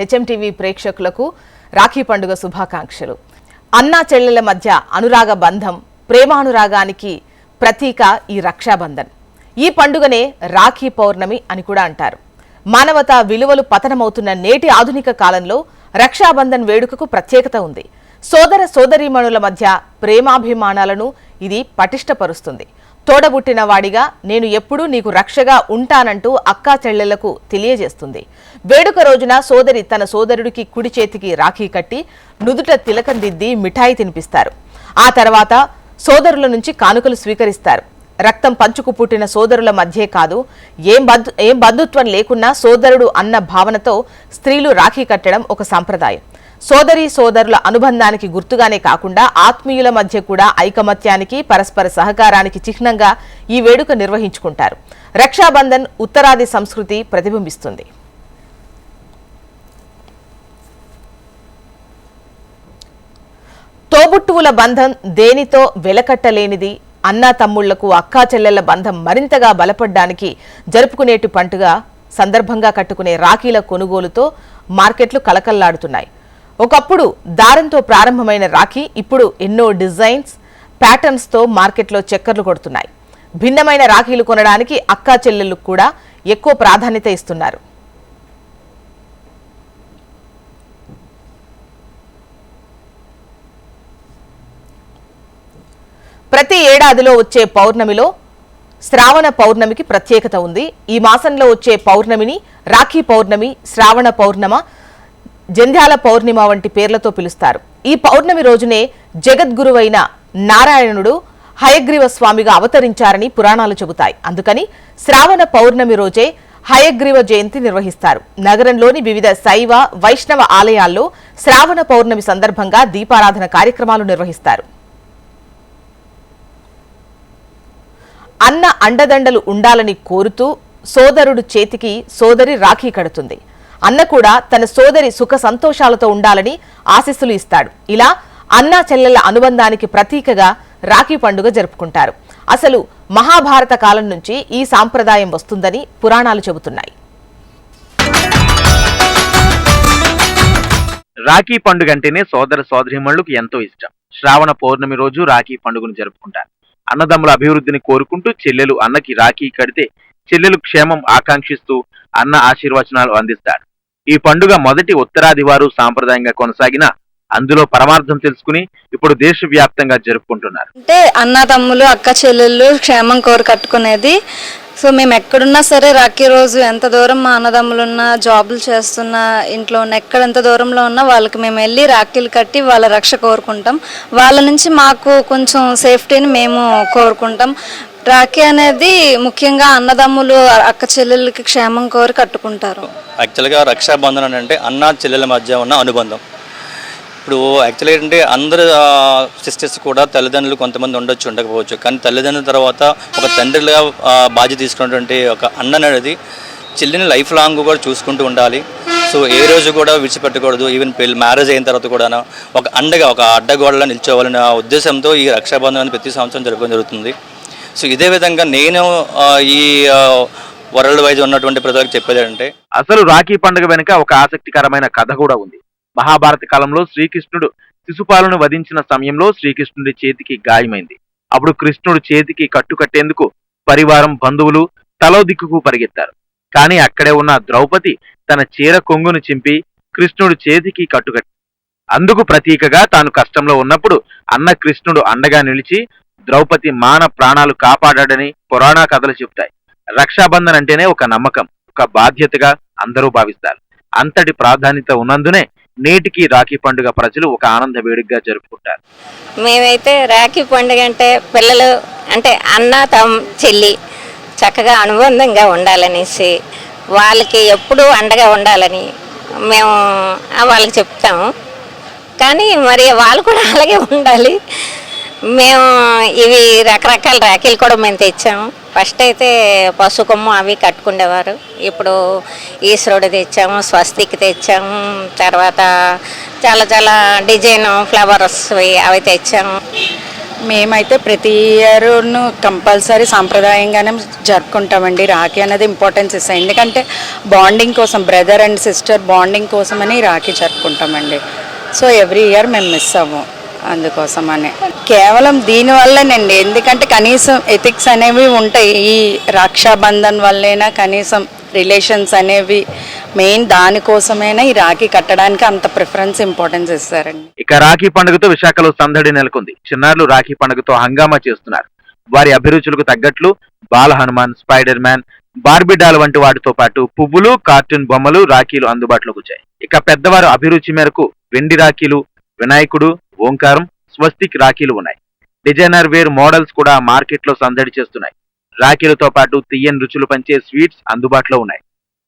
HMTV ప్రేక్షకులకు రాఖీ పండుగ శుభాకాంక్షలు. అన్నా చెల్లెల మధ్య అనురాగ బంధం ప్రేమానురాగానికి ప్రతీక ఈ రక్షాబంధన్. ఈ పండుగనే రాఖీ పౌర్ణమి అని కూడా అంటారు. మానవతా విలువలు పతనమవుతున్న నేటి ఆధునిక కాలంలో రక్షాబంధన్ వేడుకకు ప్రత్యేకత ఉంది. సోదర సోదరీమణుల మధ్య ప్రేమాభిమానాలను ఇది పటిష్టపరుస్తుంది. తోడబుట్టిన వాడిగా నేను ఎప్పుడూ నీకు రక్షగా ఉంటానంటూ అక్కా చెల్లెళ్ళకు తెలియజేస్తుంది. వేడుక రోజున సోదరి తన సోదరుడికి కుడి చేతికి రాఖీ కట్టి నుదుట తిలకం దిద్ది మిఠాయి తినిపిస్తారు. ఆ తర్వాత సోదరుల నుంచి కానుకలు స్వీకరిస్తారు. రక్తం పంచుకు పుట్టిన సోదరుల మధ్యే కాదు ఏం బంధు ఏం బంధుత్వం లేకున్నా సోదరుడు అన్న భావనతో స్త్రీలు రాఖీ కట్టడం ఒక సాంప్రదాయం. సోదరి సోదరుల అనుబంధానికి గుర్తుగానే కాకుండా ఆత్మీయుల మధ్య కూడా ఐకమత్యానికి పరస్పర సహకారానికి చిహ్నంగా ఈ వేడుక నిర్వహించుకుంటారు. రక్షాబంధన్ ఉత్తరాది సంస్కృతి ప్రతిబింబిస్తుంది. తోబుట్టువుల బంధం దేనితో వెలకట్టలేనిది? అన్నా తమ్ముళ్ళకు అక్కా చెల్లెళ్ళ బంధం మరింతగా బలపడ్డానికి జరుపుకునేటి పండుగ సందర్భంగా కట్టుకునే రాఖీల కొనుగోలుతో మార్కెట్లు కలకల్లాడుతున్నాయి ఒకప్పుడు దారంతో ప్రారంభమైన రాఖీ ఇప్పుడు ఎన్నో డిజైన్స్ ప్యాటర్న్స్తో మార్కెట్లో చక్కర్లు కొడుతున్నాయి. భిన్నమైన రాఖీలు కొనడానికి అక్కా చెల్లెళ్ళకు కూడా ఎక్కువ ప్రాధాన్యత ఇస్తున్నారు. ప్రతి ఏడాదిలో వచ్చే పౌర్ణమిలో శ్రావణ పౌర్ణమికి ప్రత్యేకత ఉంది. ఈ మాసంలో వచ్చే పౌర్ణమిని రాఖీ పౌర్ణమి శ్రావణ పౌర్ణమ జంధ్యాల పౌర్ణిమ వంటి పేర్లతో పిలుస్తారు. ఈ పౌర్ణమి రోజునే జగద్గురువైన నారాయణుడు హయగ్రీవ స్వామిగా అవతరించారని పురాణాలు చెబుతాయి. అందుకని శ్రావణ పౌర్ణమి రోజే హయగ్రీవ జయంతి నిర్వహిస్తారు. నగరంలోని వివిధ శైవ వైష్ణవ ఆలయాల్లో శ్రావణ పౌర్ణమి సందర్భంగా దీపారాధన కార్యక్రమాలు నిర్వహిస్తారు. అన్న అండదండలు ఉండాలని కోరుతూ సోదరుడు చేతికి సోదరి రాఖీ కడుతుంది. అన్న కూడా తన సోదరి సుఖ సంతోషాలతో ఉండాలని ఆశీస్సులు ఇస్తాడు. ఇలా అన్న చెల్లెల అనుబంధానికి ప్రతీకగా రాఖీ పండుగ జరుపుకుంటారు. అసలు మహాభారత కాలం నుంచి ఈ సాంప్రదాయం వస్తుందని పురాణాలు చెబుతున్నాయి. రాఖీ పండుగ అంటేనే సోదర సోదరిమణులకు ఎంతో ఇష్టం. శ్రావణ పౌర్ణమి రోజు రాఖీ పండుగను జరుపుకుంటారు. అన్నదమ్ముల అభివృద్ధిని కోరుకుంటూ చెల్లెలు అన్నకి రాఖీ కడితే చెల్లెలు క్షేమం ఆకాంక్షిస్తూ అన్న ఆశీర్వచనాలు అందిస్తాడు. ఈ పండుగ మొదటి ఉత్తరాది వారు సాంప్రదాయంగా కొనసాగిన అందులో పరమార్థం తెలుసుకుని ఇప్పుడు దేశవ్యాప్తంగా జరుపుకుంటున్నారు. అంటే అన్న తమ్ములు అక్క చెల్లెళ్ళు క్షేమం కోరు కట్టుకునేది. సో మేము ఎక్కడున్నా సరే రాఖీ రోజు ఎంత దూరం మా అన్నదమ్ములున్నా జాబులు చేస్తున్నా ఇంట్లో ఉన్న ఎక్కడ ఎంత దూరంలో ఉన్నా వాళ్ళకి మేము వెళ్ళి రాఖీలు కట్టి వాళ్ళ రక్ష కోరుకుంటాం. వాళ్ళ నుంచి మాకు కొంచెం సేఫ్టీని మేము కోరుకుంటాం. రాఖీ అనేది ముఖ్యంగా అన్నదమ్ములు అక్క చెల్లెళ్ళకి క్షేమం కోరి కట్టుకుంటారు. యాక్చువల్గా రక్షాబంధనం అంటే అన్న చెల్లెల మధ్య ఉన్న అనుబంధం. ఇప్పుడు యాక్చువల్గా ఏంటంటే అందరు సిస్టర్స్ కూడా తల్లిదండ్రులు కొంతమంది ఉండొచ్చు ఉండకపోవచ్చు. కానీ తల్లిదండ్రుల తర్వాత ఒక తండ్రిగా బాధ్యత తీసుకున్నటువంటి ఒక అన్న అనేది చెల్లిని లైఫ్ లాంగ్ కూడా చూసుకుంటూ ఉండాలి. సో ఏ రోజు కూడా విడిచిపెట్టకూడదు. ఈవెన్ పెళ్ళి మ్యారేజ్ అయిన తర్వాత కూడా ఒక అండగా ఒక అడ్డగోడలా నిల్చోవాలనే ఉద్దేశంతో ఈ రక్షాబంధన్ అనేది ప్రతి సంవత్సరం జరపడం జరుగుతుంది. సో ఇదే విధంగా నేను ఈ వరల్డ్ వైజ్ ఉన్నటువంటి ప్రజలకు చెప్పేది అంటే అసలు రాఖీ పండుగ వెనుక ఒక ఆసక్తికరమైన కథ కూడా ఉంది. మహాభారత కాలంలో శ్రీకృష్ణుడు శిశుపాలను వధించిన సమయంలో శ్రీకృష్ణుడి చేతికి గాయమైంది. అప్పుడు కృష్ణుడు చేతికి కట్టుకట్టేందుకు పరివారం బంధువులు తలో దిక్కుకు పరిగెత్తారు. కానీ అక్కడే ఉన్న ద్రౌపది తన చీర కొంగును చింపి కృష్ణుడు చేతికి కట్టుకట్టి అందుకు ప్రతీకగా తాను కష్టంలో ఉన్నప్పుడు అన్న కృష్ణుడు అండగా నిలిచి ద్రౌపది మాన ప్రాణాలు కాపాడాడని పురాణ కథలు చెప్తాయి రక్షాబంధన్ అంటేనే ఒక నమ్మకం ఒక బాధ్యతగా అందరూ భావిస్తారు. అంతటి ప్రాధాన్యత ఉన్నందునే నేటికి రాఖీ పండుగ ప్రజలు ఒక ఆనంద వేడుకగా జరుపుకుంటారు. మేమైతే రాఖీ పండుగ అంటే పిల్లలు అంటే అన్న తమ్ చెల్లి చక్కగా అనుబంధంగా ఉండాలనేసి వాళ్ళకి ఎప్పుడూ అండగా ఉండాలని మేము వాళ్ళకి చెప్తాము. కానీ మరి వాళ్ళు కూడా అలాగే ఉండాలి. మేము ఇవి రకరకాల రాఖీలు కూడా మేము తెచ్చాము. ఫస్ట్ అయితే పశు కొమ్ము అవి కట్టుకునేవారు ఇప్పుడు ఈశ్వరుడు తెచ్చాము స్వస్తికి తెచ్చాము తర్వాత చాలా చాలా డిజైన్ ఫ్లవర్స్ అవి తెచ్చాము. మేమైతే ప్రతి ఇయర్ను కంపల్సరీ సాంప్రదాయంగానే జరుపుకుంటామండి. రాఖీ అనేది ఇంపార్టెన్స్ ఇస్తాం ఎందుకంటే బాండింగ్ కోసం బ్రదర్ అండ్ సిస్టర్ బాండింగ్ కోసమని రాఖీ జరుపుకుంటామండి. సో ఎవ్రీ ఇయర్ మేము మిస్ అవ్వం. అందుకోసమనే. కేవలం దీనివల్లనండి ఎందుకంటే కనీసం ఎథిక్స్ అనేవి ఉంటాయి. ఈ రక్షాబంధన్ వల్లైనా కనీసం రిలేషన్స్ అనేవి మెయిన్ దానికోసమైనా ఈ రాఖీ కట్టడానికి అంత ప్రిఫరెన్స్ ఇంపార్టెన్స్ ఇస్తారండి. ఇక రాఖీ పండుగతో విశాఖలో సందడి నెలకొంది. చిన్నారులు రాఖీ పండుగతో హంగామా చేస్తున్నారు. వారి అభిరుచులకు తగ్గట్లు Bal Hanuman Spider Man Barbie doll వంటి వాటితో పాటు పువ్వులు కార్టూన్ బొమ్మలు రాఖీలు అందుబాటులోకి వచ్చాయి. ఇక పెద్దవారు అభిరుచి మేరకు వెండి రాఖీలు వినాయకుడు ఓంకారం స్వస్తిక్ రాఖీలు ఉన్నాయి. డిజైనర్ వేర్ మోడల్స్ కూడా మార్కెట్లో సందడి చేస్తున్నాయి. రాఖీలతో పాటు తీయని రుచులు పంచే స్వీట్స్ అందుబాటులో ఉన్నాయి.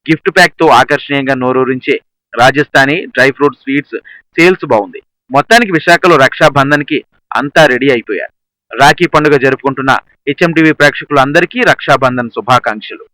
గిఫ్ట్ ప్యాక్తో ఆకర్షణీయంగా నోరూరించే Rajasthani dry fruit sweets sales బాగుంది. మొత్తానికి విశాఖలో రక్షాబంధన్కి అంతా రెడీ అయిపోయారు. రాఖీ పండుగ జరుపుకుంటున్న హెచ్ఎంటీవీ ప్రేక్షకులందరికీ రక్షాబంధన్ శుభాకాంక్షలు.